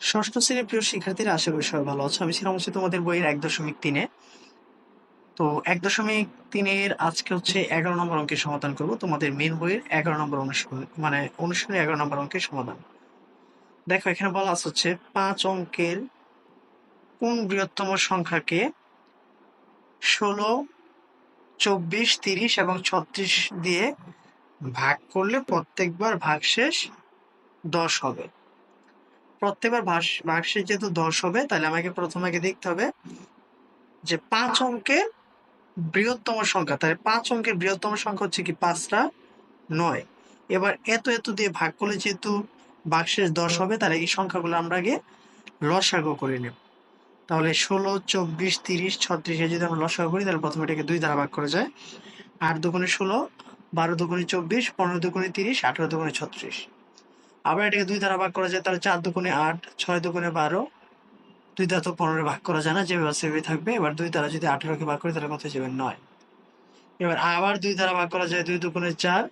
ষষ্ঠ শ্রেণির প্রিয় শিক্ষার্থীরা, আশা করি সবাই ভালো আছো। আমি ছিলাম হচ্ছে তোমাদের বইয়ের এক দশমিক তিনে। তো এক দশমিক তিনের আজকে হচ্ছে এগারো নম্বর অঙ্কের সমাধান করব। তোমাদের মেন বইয়ের এগারো নম্বর অনুশীলন মানে অনুশীলনের এগারো নম্বর অঙ্কের সমাধান। দেখো, এখানে বলা আছে হচ্ছে পাঁচ অঙ্কের কোন বৃহত্তম সংখ্যাকে ষোলো, চব্বিশ, তিরিশ এবং ছত্রিশ দিয়ে ভাগ করলে প্রত্যেকবার ভাগশেষ দশ হবে। প্রত্যেকবার ভাগশেষ যেহেতু দশ হবে, তাহলে আমাকে প্রথমে আগে দেখতে হবে যে পাঁচ অঙ্কের বৃহত্তম সংখ্যা, তাহলে পাঁচ অঙ্কের বৃহত্তম সংখ্যা হচ্ছে কি পাঁচটা নয়। এবার এত এত দিয়ে ভাগ করলে যেহেতু ভাগশেষ দশ হবে, তাহলে এই সংখ্যাগুলো আমরা আগে লসাগু করে নেব। তাহলে ষোলো, চব্বিশ, তিরিশ, ছত্রিশে যদি আমরা লসাগু করি, তাহলে প্রথমে এটাকে দুই দ্বারা ভাগ করা যায়। আট দুগুণে ষোলো, বারো দুগুণে চব্বিশ, পনেরো দুগুণে তিরিশ, আঠারো দুগুণে ছত্রিশ। আবার এটাকে দুই দ্বারা ভাগ করা যায়, তাহলে চার দুগুণে আট, ছয় দুগুণে বারো, দুই দ্বারা তো পনেরো ভাগ করা যায় না যেভাবে সেভাবে থাকবে। এবার দুই দ্বারা যদি আঠারোকে ভাগ করি, তাহলে কত যাবে? নয়। এবার আবার দুই দ্বারা ভাগ করা যায়, দুই দুগুণে চার,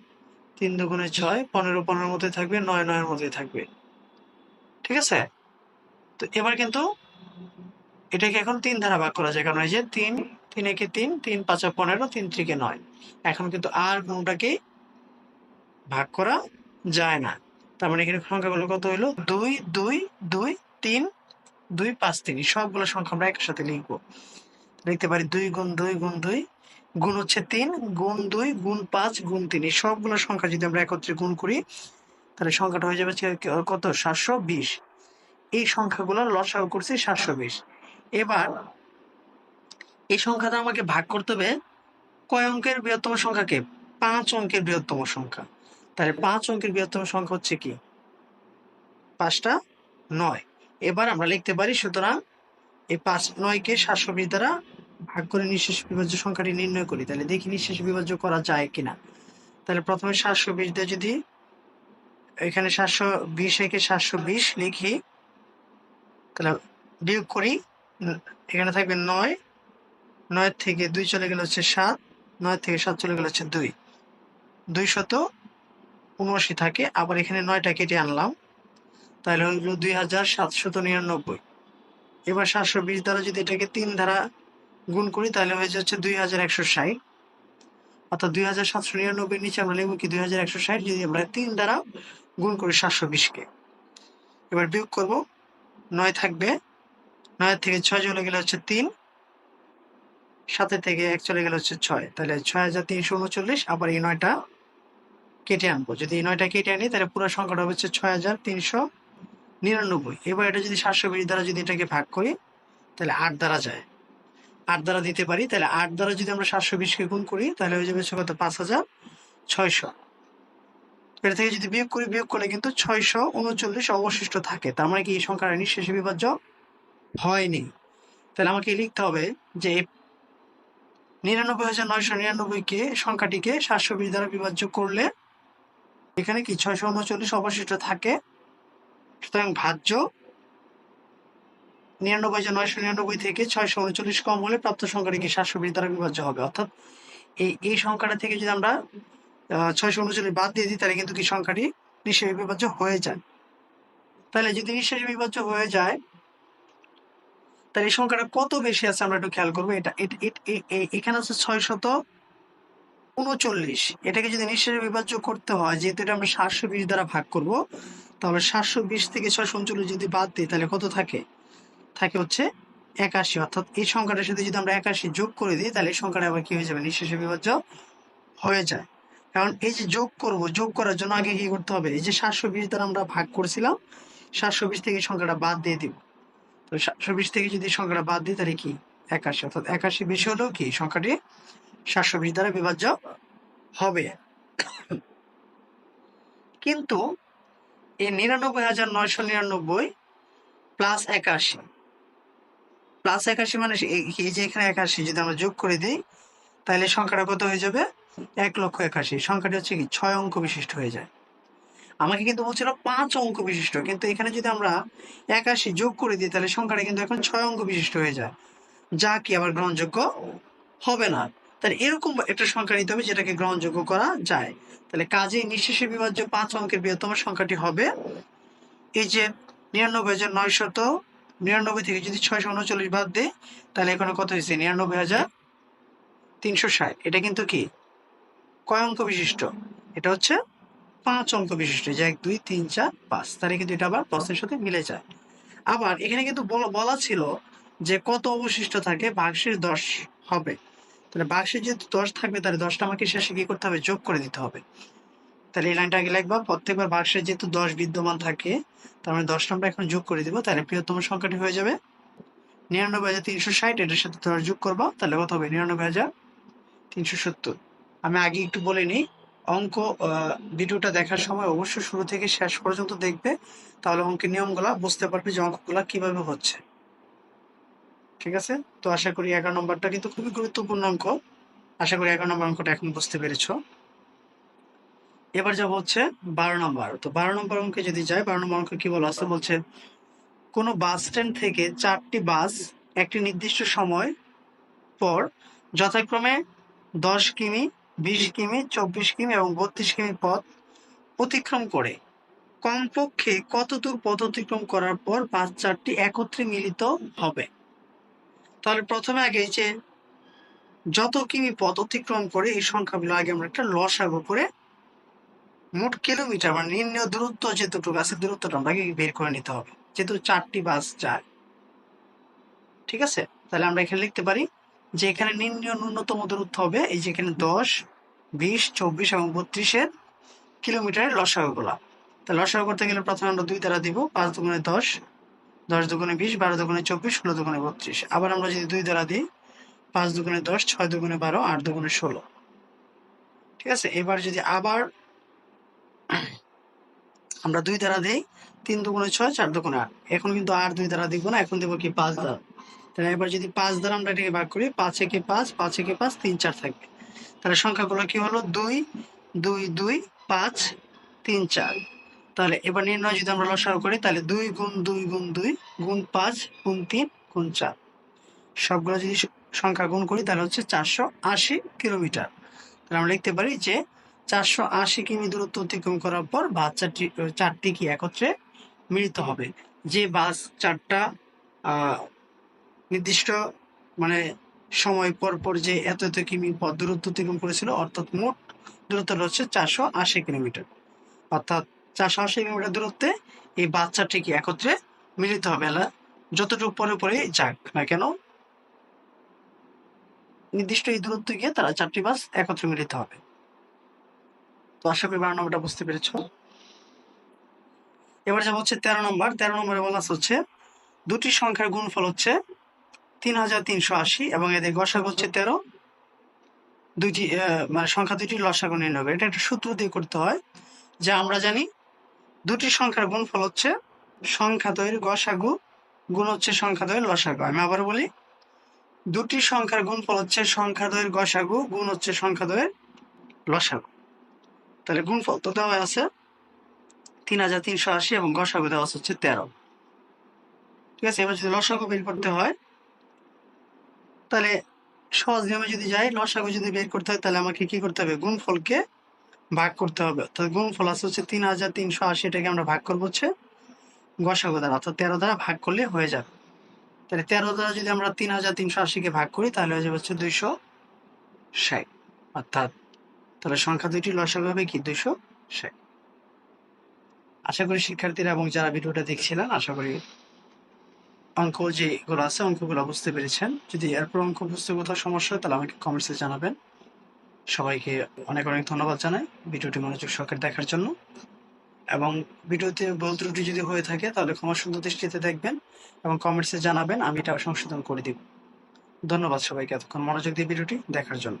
তিন দুগুণে ছয়, পনেরো, পনেরোর মধ্যে থাকবে, নয়, নয়ের মধ্যে থাকবে। ঠিক আছে? তো এবার কিন্তু এটাকে এখন তিন ধারা ভাগ করা যায়, কারণ এই যে তিন তিন একে তিন তিন পাঁচা পনেরো, তিন ত্রিকে নয়। এখন কিন্তু আর কোনটাকে ভাগ করা যায় না। তার মানে এখানে সংখ্যাগুলো কত হলো দুই দুই দুই, তিন, দুই, পাঁচ, তিন। সবগুলো সংখ্যা আমরা একসাথে লিখব। লিখতে পারি দুই গুণ দুই গুণ দুই, গুণ হচ্ছে তিন, গুণ দুই, গুণ পাঁচ, গুণ তিন। এই সবগুলো সংখ্যা যদি আমরা একত্রে গুণ করি, তাহলে সংখ্যাটা হয়ে যাবে কত? সাতশো বিশ। এই সংখ্যাগুলো লসাগু করছি সাতশো বিশ। এবার এই সংখ্যাটা আমাকে ভাগ করতে হবে কয় অঙ্কের বৃহত্তম সংখ্যাকে? পাঁচ অঙ্কের বৃহত্তম সংখ্যা। তাহলে পাঁচ অঙ্কের বৃহত্তম সংখ্যা হচ্ছে কি? পাঁচটা নয়। এবার আমরা লিখতে পারি, সুতরাং এই পাঁচ নয়কে সাতশো বিশ দ্বারা ভাগ করে নিঃশেষ বিভাজ্য সংখ্যাটি নির্ণয় করি। তাহলে দেখি নিঃশেষ বিভাজ্য করা যায় কিনা। তাহলে প্রথমে সাতশো বিশ দিয়ে যদি এখানে সাতশো বিশ, একে সাতশো বিশ লিখি, তাহলে বিয়োগ করি, এখানে থাকবে নয়। নয় থেকে দুই চলে গেলে হচ্ছে সাত নয় থেকে সাত চলে গেলে হচ্ছে দুই। দুই শত উনআশি থাকে, আবার এখানে নয়টা কেটে আনলাম। তাহলে হইল দুই হাজার সাতশত নিরানব্বই। এবার সাতশো বিশ দ্বারা যদি এটাকে তিন দ্বারা গুণ করি, তাহলে হয়ে যাচ্ছে দুই হাজার একশো ষাট। অর্থাৎ দুই হাজার সাতশো নিরানব্বই নিচে আমরা লিখব কি, দুই হাজার একশো ষাট যদি আমরা তিন দ্বারা গুণ করি সাতশো বিশকে। এবার বিয়োগ করব, নয় থাকবে, নয় থেকে ছয় চলে গেলে হচ্ছে তিন সাথে থেকে এক চলে গেলে হচ্ছে ছয়। তাহলে ছয় হাজার তিনশো উনচল্লিশ, আবার এই নয়টা কেটে আনব। যদি এই নয়টা কেটে আনি, তাহলে পুরো সংখ্যাটা হচ্ছে ছয় হাজার তিনশো নিরানব্বই। এবার এটা যদি সাতশো বিশ দ্বারা যদি এটাকে ভাগ করি, তাহলে আট দ্বারা যায়। আট দ্বারা দিতে পারি, তাহলে আট দ্বারা যদি আমরা সাতশো বিশকে গুণ করি, তাহলে হয়ে যাবে কত? পাঁচ হাজার ছয়শো। এটা থেকে যদি বিয়োগ করি, বিয়োগ করলে কিন্তু ছয়শো উনচল্লিশ অবশিষ্ট থাকে। তার মানে কি, এই সংখ্যাটা নিঃশেষে বিভাজ্য হয়নি। তাহলে আমাকে লিখতে হবে যে নিরানব্বই হাজার নয়শো নিরানব্বইকে, সংখ্যাটিকে সাতশো বিশ দ্বারা বিভাজ্য করলে এখানে কি ছয়শো উনচল্লিশ অবশিষ্ট থাকে? সুতরাং ভাজ্য নিরানব্বই হাজার নয়শো নিরানব্বই থেকে ছয়শো উনচল্লিশ কম হলে প্রাপ্ত সংখ্যাটি কি সাতশো বিশ দ্বারা বিভাজ্য হবে? অর্থাৎ এই এই সংখ্যাটা থেকে যদি আমরা ছয়শো উনচল্লিশ বাদ দিয়ে দিই, তাহলে কিন্তু কি সংখ্যাটি নিঃশেষ বিভাজ্য হয়ে যায়। তাহলে যদি নিঃশেষ বিভাজ্য হয়ে যায়, তাহলে এই সংখ্যাটা কত বেশি আছে আমরা একটু খেয়াল করব। এটা এখানে হচ্ছে ছয় শত উনচল্লিশ এটাকে যদি নিঃশেষ বিভাজ্য করতে হয়, যেহেতু এটা আমরা সাতশো বিশ দ্বারা ভাগ করব, তাহলে সাতশো বিশ থেকে ছয়শো উনচল্লিশ যদি বাদ দিই, তাহলে কত থাকে? থাকে হচ্ছে একাশি। অর্থাৎ এই সংখ্যাটার সাথে যদি আমরা একাশি যোগ করে দিই, তাহলে এই সংখ্যাটা আবার কি হয়ে যাবে? নিঃশেষে বিভাজ্য হয়ে যায়। কারণ এই যে যোগ করব, যোগ করার জন্য আগে কি করতে হবে? এই যে সাতশো বিশ দ্বারা আমরা ভাগ করছিলাম, সাতশো বিশ থেকে সংখ্যাটা বাদ দিয়ে দিব। তো সাতশো বিশ থেকে যদি সংখ্যাটা বাদ দিই, তাহলে কি? একাশি। অর্থাৎ একাশি বেশি হলেও কি? সংখ্যাটি সাতশো বিশ দ্বারা বিভাজ্য হবে। কিন্তু এই নিরানব্বই হাজার নয়শো নিরানব্বই প্লাস একাশি। প্লাস একাশি মানে এই যে এখানে একাশি, যদি আমরা যোগ করে দিই, তাহলে সংখ্যাটা কত হয়ে যাবে? এক লক্ষ একাশি। সংখ্যাটি হচ্ছে কি? ছয় অঙ্ক বিশিষ্ট হয়ে যায়। আমাকে কিন্তু বলছিল পাঁচ অঙ্ক বিশিষ্ট। কিন্তু এখানে যদি আমরা একাশি যোগ করে দিই, তাহলে সংখ্যাটা কিন্তু এখন ছয় অঙ্ক বিশিষ্ট হয়ে যায়। যা কি আবার গ্রহণযোগ্য হবে না। তাহলে এরকম একটা সংখ্যা নিতে হবে যেটাকে গ্রহণযোগ্য করা যায়। তাহলে কাজেই নিঃশেষে বিভাজ্য পাঁচ অঙ্কের বৃহত্তম সংখ্যাটি হবে এই যে নিরানব্বই হাজার নয়শত নিরানব্বই থেকে যদি ছয়শো উনচল্লিশ বাদ দেয় তাহলে এখানে কত হয়েছে? নিরানব্বই হাজার তিনশো ষাট। এটা কিন্তু কি? কয় অঙ্ক বিশিষ্ট? এটা হচ্ছে পাঁচ অঙ্ক বিশিষ্ট, যে এক, দুই, তিন, চার, পাঁচ। তাহলে কিন্তু এটা আবার প্রশ্নের সাথে মিলে যায়। আবার এখানে কিন্তু বলা- ছিল যে কত অবশিষ্ট থাকে? বাক্সের দশ হবে। তাহলে বাক্সের যেহেতু দশ থাকবে, তাহলে দশটা আমাকে শেষে কি করতে হবে? যোগ করে দিতে হবে। তাহলে এই লাইনটা আগে লিখবা। প্রত্যেকবার বাক্সের যেহেতু দশ বিদ্যমান থাকে, তার মানে দশটা আমরা এখন যোগ করে দিব। তাহলে বৃহত্তম সংখ্যাটি হয়ে যাবে নিরানব্বই হাজার তিনশো ষাট। এটার সাথে দশ যোগ করব। তাহলে কত হবে? নিরানব্বই হাজার তিনশো সত্তর। আমি আগে একটু বলে নিই। অঙ্ক ভিডিওটা দেখার সময় অবশ্যই শুরু থেকে শেষ পর্যন্ত দেখবে। তাহলে অঙ্কের নিয়মগুলা বুঝতে পারবে যে অঙ্কগুলা কীভাবে হচ্ছে। ঠিক আছে? তো আশা করি এগারো নম্বরটা কিন্তু খুবই গুরুত্বপূর্ণ অঙ্ক। আশা করি এগারো নম্বর অঙ্কটা এখন বুঝতে পেরেছ। এবার যাব হচ্ছে বারো নম্বর। তো বারো নম্বর অঙ্কে যদি যাই, বারো নম্বর অঙ্কে কি বলা আছে? বলছে, কোনো বাস স্ট্যান্ড থেকে চারটি বাস একটি নির্দিষ্ট সময় পর যথাক্রমে দশ কিমি, বিশ কিমি, চব্বিশ কিমি এবং বত্রিশ কিমি পথ অতিক্রম করে। কমপক্ষে কত দূর পথ অতিক্রম করার পর বাস চারটি একত্রে মিলিত হবে? তাহলে প্রথমে আগে যে যত কিমি পথ অতিক্রম করে এই সংখ্যাগুলো আগে আমরা একটা লসাগু করে মোট কিলোমিটার মানে নির্ণয় দূরত্ব যেতটুকু আছে, দূরত্বটা আমরা বের করে নিতে হবে। যেহেতু চারটি বাস যায়। ঠিক আছে? তাহলে আমরা এখানে লিখতে পারি যে এখানে নিম্ন ন্যূনতম দূরত্ব হবে এই যে এখানে দশ, বিশ, চব্বিশ এবং বত্রিশের কিলোমিটারের লসাগুলা। তা লসাগু করতে গেলে প্রথমে আমরা দুই দ্বারা দিব, পাঁচ দুগুণে দশ দশ দুগুণে বিশ, বারো দুগুণে চব্বিশ, ষোলো দুগুণে বত্রিশ। আবার আমরা যদি দুই দ্বারা দিই, পাঁচ দুগুণে দশ, ছয় দুগুণে বারো, আট দুগুণে ষোলো। ঠিক আছে? এবার যদি আবার আমরা দুই দ্বারা দিই, তিন দুগুণে ছয়, চার দুগুণে আট। এখন কিন্তু আর দুই দ্বারা দিব না, এখন দেবো কি পাঁচ দ্বারা। তাহলে এবার যদি পাঁচ দ্বারা আমরা এটাকে ভাগ করি, পাঁচ একে পাঁচ পাঁচ একে পাঁচ, তিন চার থাকবে। তাহলে সংখ্যাগুলো কি হলো? দুই দুই দুই, পাঁচ, তিন, চার। তাহলে এবার নির্ণয় যদি আমরা লসাগু করি, তাহলে দুই গুণ দুই গুণ দুই গুণ পাঁচ গুণ তিন গুণ চার। সবগুলো যদি সংখ্যা গুণ করি, তাহলে হচ্ছে চারশো আশি কিলোমিটার। তাহলে আমরা লিখতে পারি যে চারশো আশি কিমি দূরত্ব অতিক্রম করার পর বাস চারটি চারটি কি একত্রে মিলিত হবে? যে বাস চারটা নির্দিষ্ট মানে সময় পর পর যে এত এত কিমি পথ দূরত্ব অতিক্রম করেছিল, অর্থাৎ মোট দূরত্বটা হচ্ছে চারশো আশি কিলোমিটার। অর্থাৎ চারশো আশি কিলোমিটার দূরত্বে এই বাচ্চাটিকে একত্রে মিলিত হবে? এলা যতটুকু পরে পরে যাক না কেন, নির্দিষ্ট এই দূরত্বে গিয়ে তারা চারটি বাস একত্রে মিলিত হবে। তো আশা করি বারো নম্বরটা বুঝতে পেরেছ। এবার যাব হচ্ছে তেরো নম্বর। তেরো নম্বরে বলা হচ্ছে, দুটি সংখ্যার গুণফল হচ্ছে তিন হাজার তিনশো আশি এবং এদের গসাগু হচ্ছে তেরো। দুইটি মানে সংখ্যা দুটি লসাগু নির্ণয় এটা একটা সূত্র দিয়ে করতে হয় যা আমরা জানি দুটি সংখ্যার গুণফল হচ্ছে সংখ্যা দ্বয়ের গসাগু, গুণ হচ্ছে সংখ্যা দ্বয়ের লসাগু। আমি আবার বলি, দুটি সংখ্যার গুণফল হচ্ছে সংখ্যা দ্বয়ের গসাগু, গুণ হচ্ছে সংখ্যা দ্বয়ের লসাগু। তাহলে গুণফল তো দেওয়া আছে তিন হাজার তিনশো আশি এবং গসাগু দেওয়া হচ্ছে তেরো। ঠিক আছে, এবার যদি লসাগু বের করতে হয়, তাহলে সহজ নিয়মে যদি যাই, লসাগু যদি বের করতে হয়, তাহলে আমাকে কি করতে হবে? গুণফলকে ভাগ করতে হবে। অর্থাৎ গুণফল আছে হচ্ছে তিন হাজার তিনশো আশি এটাকে আমরা ভাগ করব হচ্ছে গসাগো দ্বারা, অর্থাৎ তেরো দ্বারা ভাগ করলে হয়ে যাবে। তাহলে তেরো দ্বারা যদি আমরা তিন হাজার তিনশো আশিকে ভাগ করি, তাহলে হয়ে যাবে হচ্ছে দুইশো ষাট। অর্থাৎ তাহলে সংখ্যা দুইটি লসাগু হবে কি? দুইশো ষাট। আশা করি শিক্ষার্থীরা এবং যারা ভিডিওটা দেখছিলেন, আশা করি অঙ্ক যেগুলো আছে, অঙ্কগুলো বুঝতে পেরেছেন। যদি এরপর অঙ্ক বুঝতে কোথাও সমস্যা হয়, তাহলে আমাকে কমেন্টসে জানাবেন। সবাইকে অনেক অনেক ধন্যবাদ জানাই ভিডিওটি মনোযোগ সহকারে দেখার জন্য। এবং ভিডিওতে বল ত্রুটি যদি হয়ে থাকে, তাহলে ক্ষমা সুন্দর দৃষ্টিতে দেখবেন এবং কমেন্টসে জানাবেন, আমি এটা সংশোধন করে দিব। ধন্যবাদ সবাইকে এতক্ষণ মনোযোগ দিয়ে ভিডিওটি দেখার জন্য।